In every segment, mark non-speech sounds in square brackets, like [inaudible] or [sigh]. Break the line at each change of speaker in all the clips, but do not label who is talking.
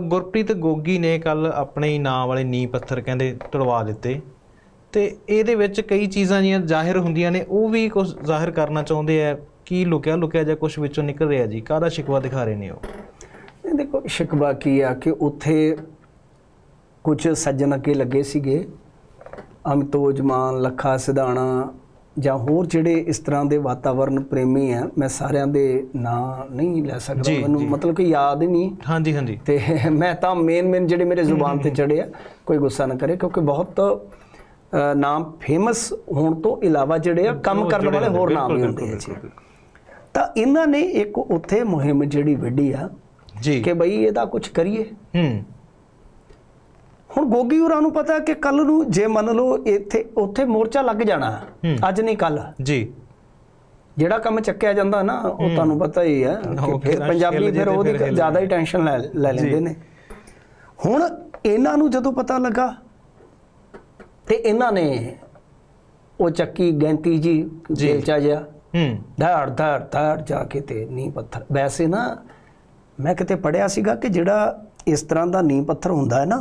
ਗੁਰਪ੍ਰੀਤ ਗੋਗੀ ਨੇ ਕੱਲ ਆਪਣੇ ਹੀ ਨਾਂ ਵਾਲੇ ਨੀ ਪੱਥਰ ਕਹਿੰਦੇ ਤੜਵਾ ਦਿੱਤੇ। ਤੇ ਇਹਦੇ ਵਿੱਚ ਕਈ ਚੀਜ਼ਾਂ ਜੀਆਂ ਜ਼ਾਹਿਰ ਹੁੰਦੀਆਂ ਨੇ, ਉਹ ਵੀ ਕੁਝ ਜ਼ਾਹਿਰ ਕਰਨਾ ਚਾਹੁੰਦੇ ਆ। ਕੀ ਲੁਕਿਆ ਲੁਕਿਆ ਜਾਂ ਕੁਝ ਵਿੱਚੋਂ ਨਿਕਲ ਰਿਹਾ ਜੀ? ਕਾਹਦਾ ਸ਼ਿਕਵਾ ਦਿਖਾ ਰਹੇ ਨੇ ਉਹ?
ਇਹ ਦੇਖੋ, ਸ਼ਿਕਵਾ ਕੀ ਆ ਕਿ ਉੱਥੇ ਕੁਝ ਸੱਜਣ ਅੱਗੇ ਲੱਗੇ ਸੀਗੇ। ਅਮਤੋਜ ਮਾਨ, ਲੱਖਾ ਸਿਧਾਣਾ ਜਾਂ ਹੋਰ ਜਿਹੜੇ ਇਸ ਤਰ੍ਹਾਂ ਦੇ ਵਾਤਾਵਰਣ ਪ੍ਰੇਮੀ ਆ ਮੈਂ ਸਾਰਿਆਂ ਦੇ ਨਾਂ ਨਹੀਂ ਲੈ ਸਕਦਾ ਮੈਨੂੰ। ਮਤਲਬ ਕਿ ਯਾਦ ਹੀ ਨਹੀਂ।
ਹਾਂਜੀ ਹਾਂਜੀ।
ਤੇ [laughs] ਮੈਂ ਤਾਂ ਮੇਨ ਮੇਨ ਜਿਹੜੇ ਮੇਰੇ ਜ਼ੁਬਾਨ ਤੇ ਚੜੇ ਆ ਕੋਈ ਗੁੱਸਾ ਨਾ ਕਰੇ ਕਿਉਂਕਿ ਬਹੁਤ ਨਾਮ ਫੇਮਸ ਹੋਣ ਤੋਂ ਇਲਾਵਾ ਜਿਹੜੇ ਆ ਕੰਮ ਕਰਨ ਵਾਲੇ ਹੋਰ ਨਾਮ ਵੀ ਹੁੰਦੇ ਆ ਜੀ। ਤਾਂ ਇਹਨਾਂ ਨੇ ਇੱਕ ਉੱਥੇ ਮੁਹਿੰਮ ਜਿਹੜੀ ਵਿੱਢੀ ਆ
ਜੀ।
ਕਿ ਬਈ ਇਹਦਾ ਕੁਝ ਕਰੀਏ।
ਹੂੰ।
ਹੁਣ ਗੋਗੀ ਹੋਰਾਂ ਨੂੰ ਪਤਾ ਕਿ ਕੱਲ ਨੂੰ ਜੇ ਮੰਨ ਲਓ ਇੱਥੇ ਉੱਥੇ ਮੋਰਚਾ ਲੱਗ ਜਾਣਾ। ਅੱਜ ਨਹੀਂ ਕੱਲ
ਜੀ।
ਜਿਹੜਾ ਕੰਮ ਚੱਕਿਆ ਜਾਂਦਾ ਨਾ ਉਹ ਤੁਹਾਨੂੰ ਪਤਾ ਹੀ ਹੈ ਕਿ ਫਿਰ ਪੰਜਾਬੀ ਫਿਰ ਉਹਦੀ ਜ਼ਿਆਦਾ ਹੀ ਟੈਨਸ਼ਨ ਲੈ ਲੈਂਦੇ। ਨੇ। ਹੁਣ ਇਹਨਾਂ ਨੂੰ ਜਦੋਂ ਪਤਾ ਲੱਗਾ ਤੇ ਇਹਨਾਂ ਨੇ ਉਹ ਚੱਕੀ ਗੈਂਤੀ ਜੀ
ਜੀ।
ਜੇਲ੍ਹ ਚ ਜਾ
ਹੂੰ।
ਧੜ ਧੜ ਧੜ ਜਾ ਕੇ ਤੇ ਨੀਂਹ ਪੱਥਰ। ਵੈਸੇ ਨਾ ਮੈਂ ਕਿਤੇ ਪੜਿਆ ਸੀਗਾ ਕਿ ਜਿਹੜਾ ਇਸ ਤਰ੍ਹਾਂ ਦਾ ਨੀਂਹ ਪੱਥਰ ਹੁੰਦਾ ਹੈ ਨਾ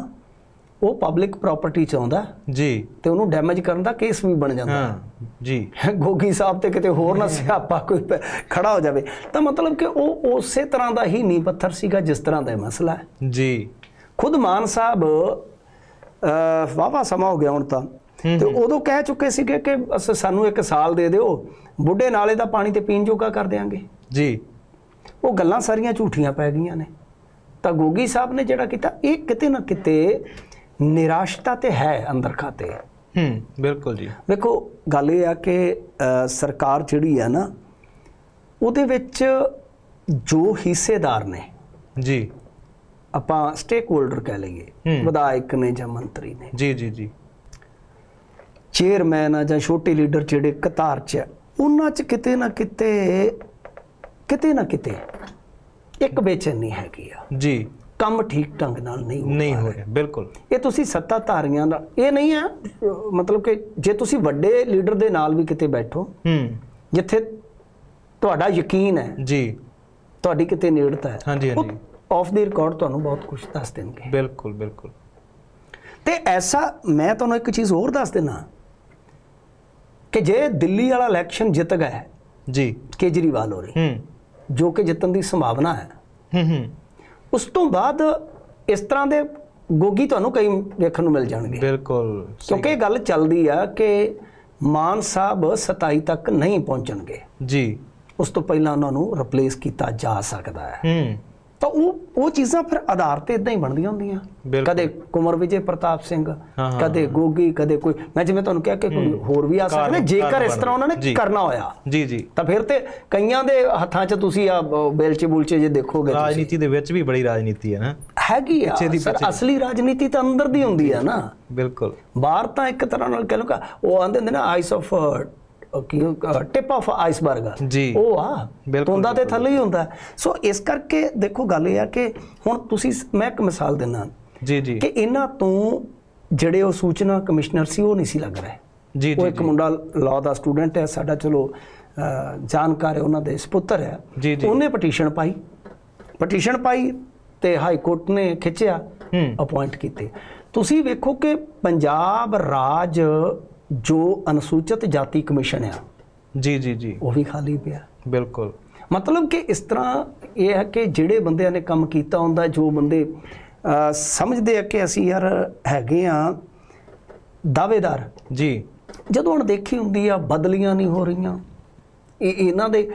ਉਹ ਪਬਲਿਕ ਪ੍ਰਾਪਰਟੀ ਚ ਆਉਂਦਾ
ਜੀ।
ਤੇ ਉਹਨੂੰ ਡੈਮੇਜ ਕਰਨ ਦਾ ਕੇਸ ਵੀ ਬਣ ਜਾਂਦਾ।
ਹਾਂ ਜੀ। [laughs]
ਗੋਗੀ ਸਾਹਿਬ ਤੇ ਕਿਤੇ ਹੋਰ ਨਾ [laughs] ਸਿਆਪਾ ਕੋਈ ਖੜਾ ਹੋ ਜਾਵੇ। ਤਾਂ ਮਤਲਬ ਕਿ ਉਹ ਉਸੇ ਤਰ੍ਹਾਂ ਦਾ ਹੀ ਨੀਂਹ ਪੱਥਰ ਸੀਗਾ ਜਿਸ ਤਰ੍ਹਾਂ ਦਾ ਇਹ ਮਸਲਾ ਹੈ।
ਜੀ।
ਖੁਦ ਮਾਨ ਸਾਹਿਬ ਵਾਵਾ ਸਮਾਂ ਹੋ ਗਿਆ ਹੁਣ ਤਾਂ। ਤੇ ਉਦੋਂ ਕਹਿ ਚੁੱਕੇ ਸੀਗੇ ਕਿ ਅਸ- ਸਾਨੂੰ ਇੱਕ ਸਾਲ ਦੇ ਦਿਓ ਬੁੱਢੇ ਨਾਲੇ ਦਾ ਪਾਣੀ ਤੇ ਪੀਣ ਜੋਗਾ ਕਰ ਦਿਆਂਗੇ।
ਜੀ।
ਉਹ ਗੱਲਾਂ ਸਾਰੀਆਂ ਝੂਠੀਆਂ ਪੈ ਗਈਆਂ ਨੇ। ਤਾਂ ਗੋਗੀ ਸਾਹਿਬ ਨੇ ਜਿਹੜਾ ਕੀਤਾ ਇਹ ਕਿਤੇ ਨਾ ਕਿਤੇ ਨਿਰਾਸ਼ਤਾ ਤੇ ਹੈ ਅੰਦਰ ਖਾਤੇ।
ਹੂੰ ਬਿਲਕੁਲ ਜੀ।
ਵੇਖੋ ਗੱਲ ਇਹ ਆ ਕਿ ਸਰਕਾਰ ਜਿਹੜੀ ਆ ਨਾ ਉਹਦੇ ਵਿੱਚ ਜੋ ਹਿੱਸੇਦਾਰ ਨੇ
ਜੀ।
ਆਪਾਂ ਸਟੇਕ ਹੋਲਡਰ ਕਹਿ ਲਈਏ। ਵਿਧਾਇਕ ਨੇ ਜਾਂ ਮੰਤਰੀ ਨੇ।
ਜੀ ਜੀ ਜੀ।
ਚੇਅਰਮੈਨ ਆ ਜਾਂ ਛੋਟੇ ਲੀਡਰ ਜਿਹੜੇ ਕਤਾਰ 'ਚ ਉਹਨਾਂ 'ਚ ਕਿਤੇ ਨਾ ਕਿਤੇ ਕਿਤੇ ਨਾ ਕਿਤੇ ਇੱਕ ਬੇਚੈਨੀ ਹੈਗੀ ਆ।
ਜੀ।
ਕੰਮ ਠੀਕ ਢੰਗ ਨਾਲ ਨਹੀਂ ਹੋ
ਨਹੀਂ ਹੋ ਰਿਹਾ। ਬਿਲਕੁਲ।
ਇਹ ਤੁਸੀਂ ਸੱਤਾਧਾਰੀਆਂ ਦਾ ਇਹ ਨਹੀਂ ਹੈ ਮਤਲਬ ਕਿ ਜੇ ਤੁਸੀਂ ਵੱਡੇ ਲੀਡਰ ਦੇ ਨਾਲ ਵੀ ਕਿਤੇ ਬੈਠੋ
ਹੂੰ।
ਜਿੱਥੇ ਤੁਹਾਡਾ ਯਕੀਨ ਹੈ
ਜੀ।
ਤੁਹਾਡੀ ਕਿਤੇ ਨੇੜਤਾ ਹੈ
ਹਾਂਜੀ ਹਾਂਜੀ।
ਆਫ ਦੀ ਰਿਕਾਰਡ ਤੁਹਾਨੂੰ ਬਹੁਤ ਕੁਝ ਦੱਸ ਦੇਣਗੇ।
ਬਿਲਕੁਲ ਬਿਲਕੁਲ।
ਤੇ ਐਸਾ ਮੈਂ ਤੁਹਾਨੂੰ ਇੱਕ ਚੀਜ਼ ਹੋਰ ਦੱਸ ਦੇਣਾ ਕਿ ਜੇ ਦਿੱਲੀ ਵਾਲਾ ਇਲੈਕਸ਼ਨ ਜਿੱਤ ਗਿਆ
ਜੀ।
ਕੇਜਰੀਵਾਲ ਹੋਰੀ
ਹੂੰ।
ਜੋ ਕਿ ਜਿੱਤਣ ਦੀ ਸੰਭਾਵਨਾ ਹੈ
ਹੂੰ ਹੂੰ।
ਉਸ ਤੋਂ ਬਾਅਦ ਇਸ ਤਰ੍ਹਾਂ ਦੇ ਗੋਗੀ ਤੁਹਾਨੂੰ ਕਈ ਵੇਖਣ ਨੂੰ ਮਿਲ ਜਾਣਗੇ।
ਬਿਲਕੁਲ
ਕਿਉਂਕਿ ਇਹ ਗੱਲ। ਚੱਲਦੀ ਆ ਕਿ ਮਾਨ ਸਾਹਿਬ 27 ਤੱਕ ਨਹੀਂ ਪਹੁੰਚਣਗੇ।
ਜੀ।
ਉਸ ਤੋਂ ਪਹਿਲਾਂ ਉਹਨਾਂ ਨੂੰ ਰਿਪਲੇਸ ਕੀਤਾ ਜਾ ਸਕਦਾ ਹੈ।
ਹੂੰ।
ਤਾਂ ਉਹ ਉਹ ਚੀਜ਼ਾਂ ਫਿਰ ਆਧਾਰ ਤੇ ਇਦਾਂ ਹੀ ਬਣਦੀਆਂ ਹੁੰਦੀਆਂ। ਕਦੇ ਕੁਮਰ ਵਿਜੇ ਪ੍ਰਤਾਪ ਸਿੰਘ ਕਦੇ ਗੋਗੀ ਕਦੇ ਕੋਈ। ਮੈਂ ਜਿਵੇਂ ਤੁਹਾਨੂੰ ਕਿਹਾ ਕਿ ਕੋਈ ਹੋਰ ਵੀ ਆ ਸਕਦਾ ਜੇਕਰ ਇਸ ਤਰ੍ਹਾਂ ਉਹਨਾਂ ਨੇ। ਕਰਨਾ ਹੋਇਆ।
ਜੀ ਜੀ।
ਤਾਂ ਫਿਰ ਤੇ ਕਈਆਂ ਦੇ ਹੱਥਾਂ 'ਚ ਤੁਸੀਂ ਆ ਬੇਲਚੇ ਬੁਲਚੇ ਜੇ ਦੇਖੋਗੇ
ਰਾਜਨੀਤੀ ਦੇ ਵਿੱਚ ਵੀ ਬੜੀ ਰਾਜਨੀਤੀ ਹੈ ਨਾ।
ਹੈਗੀ ਆ। ਅਸਲੀ ਰਾਜਨੀਤੀ ਤਾਂ ਅੰਦਰ ਦੀ ਹੁੰਦੀ ਆ ਨਾ।
ਬਿਲਕੁਲ।
ਬਾਹਰ ਤਾਂ ਇੱਕ ਤਰ੍ਹਾਂ ਨਾਲ ਕਹਿ ਕਿ ਉਹ ਆਂਦੇ ਹੁੰਦੇ ਨਾ ice of tip of iceberg
ਜੀ।
ਉਹ ਆ। ਤੁੰਦਾ ਤੇ ਥੱਲੇ ਹੀ ਹੁੰਦਾ। ਸੋ ਇਸ ਕਰਕੇ ਦੇਖੋ ਗੱਲ ਇਹ ਆ ਕਿ ਹੁਣ ਤੁਸੀਂ ਮੈਂ ਇੱਕ ਮਿਸਾਲ ਦਿੰਦਾ।
ਜੀ ਜੀ।
ਕਿ ਇਹਨਾਂ ਤੋਂ ਜਿਹੜੇ ਉਹ ਸੂਚਨਾ ਕਮਿਸ਼ਨਰ ਸੀ ਉਹ ਨਹੀਂ ਸੀ ਲੱਗ ਰਹੇ।
ਜੀ
ਉਹ
ਜੀ।
ਇੱਕ ਮੁੰਡਾ ਲਾਅ ਦਾ ਸਟੂਡੈਂਟ ਹੈ ਸਾਡਾ ਚਲੋ ਜਾਣਕਾਰ ਹੈ ਉਹਨਾਂ ਦੇ ਸੁਪੁੱਤਰ ਹੈ।
ਜੀ, ਜੀ।
ਉਹਨੇ ਪਟੀਸ਼ਨ ਪਾਈ। ਪਟੀਸ਼ਨ ਪਾਈ ਤੇ ਹਾਈ ਕੋਰਟ ਨੇ ਖਿੱਚਿਆ ਅਪਾਇੰਟ ਕੀਤੇ। ਤੁਸੀਂ ਵੇਖੋ ਕਿ ਪੰਜਾਬ ਰਾਜ ਜੋ ਅਨੁਸੂਚਿਤ ਜਾਤੀ ਕਮਿਸ਼ਨ ਆ
ਜੀ ਜੀ ਜੀ।
ਉਹ ਵੀ ਖਾਲੀ ਪਿਆ।
ਬਿਲਕੁਲ।
ਮਤਲਬ ਕਿ ਇਸ ਤਰ੍ਹਾਂ ਇਹ ਹੈ ਕਿ ਜਿਹੜੇ ਬੰਦਿਆਂ ਨੇ ਕੰਮ ਕੀਤਾ ਹੁੰਦਾ ਜੋ ਬੰਦੇ ਸਮਝਦੇ ਆ ਕਿ ਅਸੀਂ ਯਾਰ ਹੈਗੇ ਆ ਦਾਅਵੇਦਾਰ।
ਜੀ।
ਜਦੋਂ ਹੁਣ ਦੇਖੀ ਹੁੰਦੀ ਆ ਬਦਲੀਆਂ ਨਹੀਂ ਹੋ ਰਹੀਆਂ। ਇਹ ਇਹਨਾਂ ਦੇ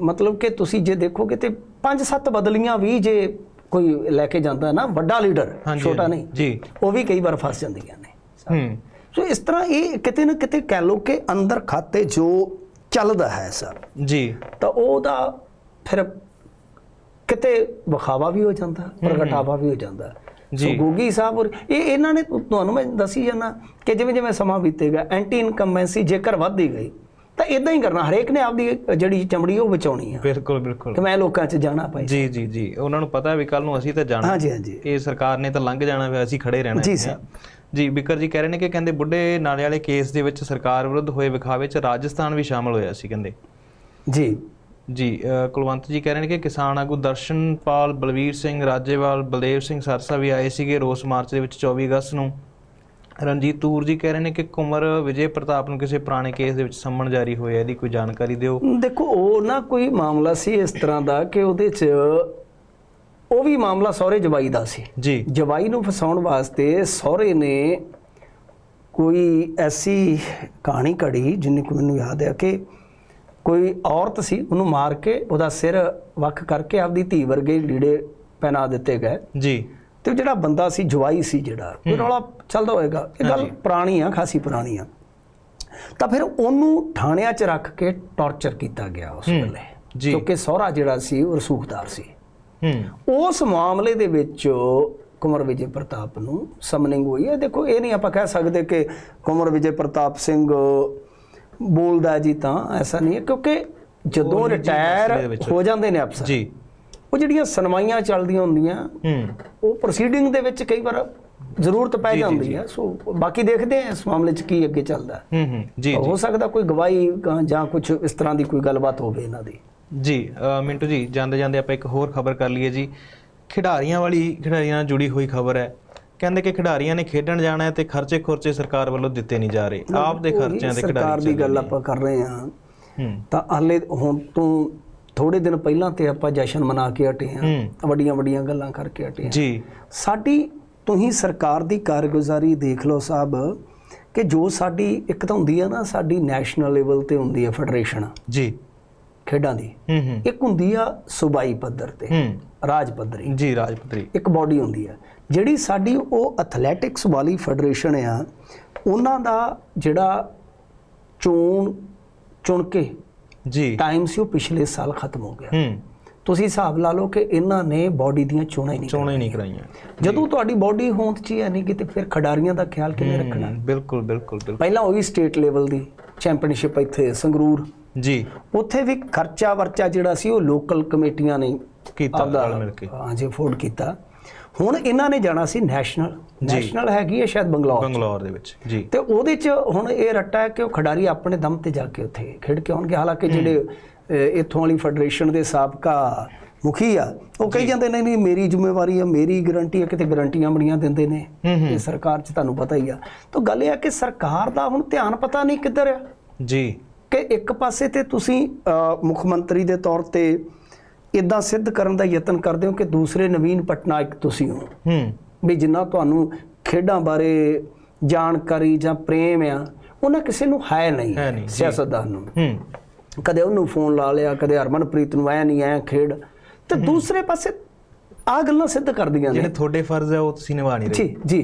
ਮਤਲਬ ਕਿ ਤੁਸੀਂ ਜੇ ਦੇਖੋਗੇ ਤੇ ਪੰਜ ਸੱਤ ਬਦਲੀਆਂ ਵੀ ਜੇ ਕੋਈ ਲੈ ਕੇ ਜਾਂਦਾ ਨਾ ਵੱਡਾ ਲੀਡਰ ਛੋਟਾ। ਨਹੀਂ
ਜੀ।
ਉਹ ਵੀ ਕਈ ਵਾਰ ਫਸ ਜਾਂਦੀਆਂ ਨੇ।
ਹੂੰ।
ਸੋ ਇਸ ਤਰ੍ਹਾਂ ਇਹ ਕਿਤੇ ਨਾ ਕਿਤੇ ਕਹਿ ਲੋ ਕਿ ਅੰਦਰ ਖਾਤੇ ਜੋ ਚੱਲਦਾ ਹੈ ਸਰ
ਜੀ।
ਤਾਂ ਉਹਦਾ ਫਿਰ ਕਿਤੇ ਵਿਖਾਵਾ ਵੀ ਹੋ ਜਾਂਦਾ ਪ੍ਰਗਟਾਵਾ ਵੀ ਹੋ ਜਾਂਦਾ।
ਜੀ।
ਗੋਗੀ ਸਾਹਿਬ ਔਰ ਇਹ ਇਹਨਾਂ ਨੇ ਤੁਹਾਨੂੰ ਮੈਂ ਦੱਸੀ ਜਾਣਾ ਕਿ ਜਿਵੇਂ ਜਿਵੇਂ ਸਮਾਂ ਬੀਤੇਗਾ ਐਂਟੀ ਇਨਕੰਬੈਂਸੀ ਜੇਕਰ ਵੱਧਦੀ ਗਈ ਤਾਂ ਇਦਾਂ ਹੀ ਕਰਨਾ ਹਰੇਕ ਨੇ ਆਪਦੀ ਜਿਹੜੀ ਚਮੜੀ ਉਹ ਬਚਾਉਣੀ ਆ।
ਬਿਲਕੁਲ ਬਿਲਕੁਲ।
ਕਿ ਮੈਂ ਲੋਕਾਂ 'ਚ ਜਾਣਾ ਭਾਈ
ਜੀ ਜੀ ਜੀ। ਉਹਨਾਂ ਨੂੰ ਪਤਾ ਵੀ ਕੱਲ ਨੂੰ ਅਸੀਂ ਤਾਂ ਜਾਣਾ।
ਹਾਂਜੀ ਹਾਂਜੀ।
ਇਹ ਸਰਕਾਰ ਨੇ ਤਾਂ ਲੰਘ ਜਾਣਾ ਵੀ ਅਸੀਂ ਖੜੇ ਰਹਿਣਾ
ਜੀ। ਸਰ।
ਜੀ ਬਿਕਰ ਜੀ ਕਹਿ ਰਹੇ ਨੇ ਕਿ ਕਹਿੰਦੇ ਬੁੱਢੇ ਨਾਲੇ ਵਾਲੇ ਕੇਸ ਦੇ ਵਿੱਚ ਸਰਕਾਰ ਵਿਰੁੱਧ ਹੋਏ ਵਿਖਾਵੇ 'ਚ ਰਾਜਸਥਾਨ ਵੀ ਸ਼ਾਮਲ ਹੋਇਆ ਸੀ ਕਹਿੰਦੇ।
ਜੀ।
ਜੀ ਕੁਲਵੰਤ ਜੀ ਕਹਿ ਰਹੇ ਨੇ ਕਿ ਕਿਸਾਨ ਆਗੂ ਦਰਸ਼ਨਪਾਲ ਬਲਵੀਰ ਸਿੰਘ ਰਾਜੇਵਾਲ ਬਲਦੇਵ ਸਿੰਘ ਸਰਸਾ ਵੀ ਆਏ ਸੀਗੇ ਰੋਸ ਮਾਰਚ ਦੇ ਵਿੱਚ 24 ਅਗਸਤ ਨੂੰ। ਰਣਜੀਤ ਤੂਰ ਜੀ ਕਹਿ ਰਹੇ ਨੇ ਕਿ ਕੁਮਰ ਵਿਜੇ ਪ੍ਰਤਾਪ ਨੂੰ ਕਿਸੇ ਪੁਰਾਣੇ ਕੇਸ ਦੇ ਵਿੱਚ ਸੰਮਣ ਜਾਰੀ ਹੋਇਆ ਇਹਦੀ ਕੋਈ ਜਾਣਕਾਰੀ ਦਿਓ।
ਦੇਖੋ ਉਹ ਨਾ ਕੋਈ ਮਾਮਲਾ ਸੀ ਇਸ ਤਰ੍ਹਾਂ ਦਾ ਕਿ ਉਹਦੇ 'ਚ ਉਹ ਵੀ ਮਾਮਲਾ ਸਹੁਰੇ ਜਵਾਈ ਦਾ ਸੀ।
ਜੀ।
ਜਵਾਈ ਨੂੰ ਫਸਾਉਣ ਵਾਸਤੇ ਸਹੁਰੇ ਨੇ ਕੋਈ ਐਸੀ ਕਹਾਣੀ ਘੜੀ ਜਿੰਨੀ ਕੁ ਮੈਨੂੰ ਯਾਦ ਹੈ ਕਿ ਕੋਈ ਔਰਤ ਸੀ ਉਹਨੂੰ ਮਾਰ ਕੇ ਉਹਦਾ ਸਿਰ ਵੱਖ ਕਰਕੇ ਆਪਦੀ ਧੀ ਵਰਗੇ ਲੀੜੇ ਪਹਿਨਾ ਦਿੱਤੇ ਗਏ।
ਜੀ।
ਤੇ ਜਿਹੜਾ ਬੰਦਾ ਸੀ ਜਵਾਈ ਸੀ ਜਿਹੜਾ ਉਹ ਰੌਲਾ ਚੱਲਦਾ ਹੋਏਗਾ ਇਹ ਗੱਲ ਪੁਰਾਣੀ ਆ ਖਾਸੀ ਪੁਰਾਣੀ ਆ। ਤਾਂ ਫਿਰ ਉਹਨੂੰ ਥਾਣਿਆਂ 'ਚ ਰੱਖ ਕੇ ਟੌਰਚਰ ਕੀਤਾ ਗਿਆ ਉਸ ਵੇਲੇ
ਜੀ।
ਕਿਉਂਕਿ ਸਹੁਰਾ ਜਿਹੜਾ ਸੀ ਉਹ ਰਸੂਖਦਾਰ ਸੀ। ਉਸ ਮਾਮਲੇ ਦੇ ਵਿੱਚ ਕੁਮਰ ਵਿਜੇ ਪ੍ਰਤਾਪ ਨੂੰ ਸਮਨਿੰਗ ਹੋਈ ਹੈ। ਦੇਖੋ ਇਹ ਨਹੀਂ ਆਪਾਂ ਕਹਿ ਸਕਦੇ ਕਿ ਕੁਮਰ ਵਿਜੇ ਪ੍ਰਤਾਪ ਸਿੰਘ ਬੋਲਦਾ ਜੀ ਤਾਂ ਐਸਾ ਨਹੀਂ ਹੈ ਕਿਉਂਕਿ ਜਦੋਂ ਰਿਟਾਇਰ ਹੋ ਜਾਂਦੇ ਨੇ ਅਫਸਰ
ਜੀ।
ਉਹ ਜਿਹੜੀਆਂ ਸੁਣਵਾਈਆਂ ਚੱਲਦੀਆਂ ਹੁੰਦੀਆਂ ਉਹ ਪ੍ਰੋਸੀਡਿੰਗ ਦੇ ਵਿੱਚ ਕਈ ਵਾਰ ਜ਼ਰੂਰਤ ਪੈ ਜਾਂਦੀ ਹੈ। ਸੋ ਬਾਕੀ ਦੇਖਦੇ ਹਾਂ ਇਸ ਮਾਮਲੇ 'ਚ ਕੀ ਅੱਗੇ ਚੱਲਦਾ। ਹੈ।
ਹੂੰ। ਹੂੰ ਜੀ।
ਹੋ ਸਕਦਾ ਕੋਈ ਗਵਾਹੀ ਜਾਂ ਕੁਝ ਇਸ ਤਰ੍ਹਾਂ ਦੀ ਕੋਈ ਗੱਲਬਾਤ ਹੋਵੇ ਇਹਨਾਂ ਦੀ।
ਜੀ ਮਿੰਟੂ ਜੀ ਜਾਂਦੇ ਜਾਂਦੇ ਆਪਾਂ ਇੱਕ ਹੋਰ ਖਬਰ ਕਰ ਲਈਏ ਜੀ। ਖਿਡਾਰੀਆਂ ਵਾਲੀ ਖਿਡਾਰੀਆਂ ਨਾਲ ਜੁੜੀ ਹੋਈ ਖਬਰ ਹੈ। ਕਹਿੰਦੇ ਕਿ ਖਿਡਾਰੀਆਂ ਨੇ ਖੇਡਣ ਜਾਣਾ ਹੈ ਤੇ ਖਰਚੇ ਖੁਰਚੇ ਸਰਕਾਰ ਵੱਲੋਂ ਦਿੱਤੇ ਨਹੀਂ ਜਾ ਰਹੇ। ਆਪ ਦੇ ਖਰਚਿਆਂ ਦੇ
ਸਰਕਾਰ
ਖਿਡਾਰੀ
ਦੀ ਗੱਲ ਆਪਾਂ ਕਰ ਰਹੇ ਹਾਂ। ਤਾਂ ਹਾਲੇ ਹੁਣ ਤੋਂ ਥੋੜੇ ਦਿਨ ਪਹਿਲਾਂ ਤੇ ਆਪਾਂ ਜਸ਼ਨ ਮਨਾ ਕੇ ਹਟੇ ਹਾਂ। ਵੱਡੀਆਂ ਵੱਡੀਆਂ ਗੱਲਾਂ ਕਰਕੇ ਹਟੇ ਹਾਂ।
ਜੀ।
ਸਾਡੀ ਤੁਸੀਂ ਸਰਕਾਰ ਦੀ ਕਾਰਗੁਜ਼ਾਰੀ ਦੇਖ ਲਓ ਸਾਹਿਬ ਕਿ ਜੋ ਸਾਡੀ ਇੱਕ ਤਾਂ ਹੁੰਦੀ ਹੈ ਨਾ ਸਾਡੀ ਨੈਸ਼ਨਲ ਲੈਵਲ ਤੇ ਹੁੰਦੀ ਹੈ ਫੈਡਰੇਸ਼ਨ
ਜੀ।
ਖੇਡਾਂ ਦੀ। ਇੱਕ ਹੁੰਦੀ ਆ ਸੂਬਾਈ ਪੱਧਰ ਤੇ ਰਾਜ ਪੱਧਰੀ।
ਜੀ ਰਾਜਪੁਤਰੀ
ਇੱਕ ਬਾਡੀ ਹੁੰਦੀ ਹੈ ਜਿਹੜੀ ਸਾਡੀ ਉਹ ਐਥਲੈਟਿਕਸ ਵਾਲੀ ਫੈਡਰੇਸ਼ਨ ਆ ਉਹਨਾਂ ਦਾ ਜਿਹੜਾ ਚੋਣ ਚੁਣ ਕੇ
ਜੀ।
ਟਾਈਮ ਸੀ ਉਹ ਪਿਛਲੇ ਸਾਲ ਖਤਮ ਹੋ ਗਿਆ।
ਹੂੰ।
ਤੁਸੀਂ ਹਿਸਾਬ ਲਾ ਲਓ ਕਿ ਇਹਨਾਂ ਨੇ ਬਾਡੀ ਦੀਆਂ ਚੋਣਾਂ ਹੀ ਨਹੀਂ
ਚੋਣਾਂ ਹੀ ਨਹੀਂ ਕਰਾਈਆਂ।
ਜਦੋਂ ਤੁਹਾਡੀ ਬਾਡੀ ਹੋਂਦ ਚ ਹੀ ਹੈ ਨਹੀਂ ਕਿ ਤੇ ਫਿਰ ਖਿਡਾਰੀਆਂ ਦਾ ਖਿਆਲ ਕਿਵੇਂ ਰੱਖਣਾ?
ਬਿਲਕੁਲ ਬਿਲਕੁਲ ਬਿਲਕੁਲ।
ਪਹਿਲਾਂ ਹੋਈ ਸਟੇਟ ਲੈਵਲ ਦੀ ਚੈਂਪੀਅਨਸ਼ਿਪ ਇੱਥੇ ਸੰਗਰੂਰ
ਜੀ।
ਉੱਥੇ ਵੀ ਖਰਚਾ ਵਰਚਾ ਜਿਹੜਾ ਸੀ ਉਹ ਲੋਕਲ ਕਮੇਟੀਆਂ ਨੇ
ਕੀਤਾ ਰਲ ਮਿਲ ਕੇ।
ਹਾਂ ਜੀ ਅਫੋਰਡ ਕੀਤਾ। ਹੁਣ ਇਹਨਾਂ ਨੇ ਜਾਣਾ ਸੀ ਨੈਸ਼ਨਲ ਨੈਸ਼ਨਲ ਹੈਗੀ ਹੈ ਸ਼ਾਇਦ ਬੰਗਲੌਰ
ਬੰਗਲੌਰ ਦੇ ਵਿੱਚ ਜੀ।
ਤੇ ਉਹਦੇ ਚ ਹੁਣ ਇਹ ਰੱਟਾ ਹੈ ਕਿ ਉਹ ਖਿਡਾਰੀ ਆਪਣੇ ਦਮ ਤੇ ਜਾ ਕੇ ਉੱਥੇ ਖੇਡ ਕੇ ਆਉਣਗੇ। ਹਾਲਾਂਕਿ ਜਿਹੜੇ ਇੱਥੋਂ ਵਾਲੀ ਫੈਡਰੇਸ਼ਨ ਦੇ ਸਾਬਕਾ ਮੁਖੀ ਆ ਉਹ ਕਹੀ ਜਾਂਦੇ ਨੇ ਨਹੀਂ ਮੇਰੀ ਜ਼ਿੰਮੇਵਾਰੀ ਆ ਮੇਰੀ ਗਾਰੰਟੀ ਆ ਕਿਤੇ ਗਾਰੰਟੀਆਂ ਬੜੀਆਂ ਦਿੰਦੇ ਨੇ। ਇਹ ਸਰਕਾਰ 'ਚ ਤੁਹਾਨੂੰ ਪਤਾ ਹੀ ਆ। ਤਾਂ ਗੱਲ ਇਹ ਆ ਕਿ ਸਰਕਾਰ ਦਾ ਹੁਣ ਧਿਆਨ ਪਤਾ ਨਹੀਂ ਕਿੱਧਰ ਆ।
ਜੀ।
ਕਿ ਇੱਕ ਪਾਸੇ ਤੇ ਤੁਸੀਂ ਮੁੱਖ ਮੰਤਰੀ ਦੇ ਤੌਰ ਤੇ ਇਦਾਂ ਸਿੱਧ ਕਰਨ ਦਾ ਯਤਨ ਕਰਦੇ ਹੋ ਕਿ ਦੂਸਰੇ ਨਵੀਨ ਪਟਨਾਇਕ ਤੁਸੀਂ ਹੋ।
ਹੂੰ।
ਵੀ ਜਿੰਨਾ ਤੁਹਾਨੂੰ ਖੇਡਾਂ ਬਾਰੇ ਜਾਣਕਾਰੀ ਜਾਂ ਪ੍ਰੇਮ ਆ ਉਹਨਾਂ ਕਿਸੇ ਨੂੰ ਹੈ ਨਹੀਂ। ਸਿਆਸਤਦਾਨ ਨੂੰ।
ਹੂੰ।
ਕਦੇ ਉਹਨੂੰ ਫੋਨ ਲਾ ਲਿਆ ਕਦੇ ਹਰਮਨਪ੍ਰੀਤ ਨੂੰ ਐ ਨਹੀਂ ਐ ਖੇਡ। ਤੇ ਦੂਸਰੇ ਪਾਸੇ ਆ ਗੱਲਾਂ ਸਿੱਧ ਕਰਦੀਆਂ ਨੇ।
ਜਿਹੜੇ ਤੁਹਾਡੇ ਫਰਜ਼ ਹੈ ਉਹ ਤੁਸੀਂ ਨਿਭਾ ਨਹੀਂ ਰਹੇ।
ਜੀ। ਜੀ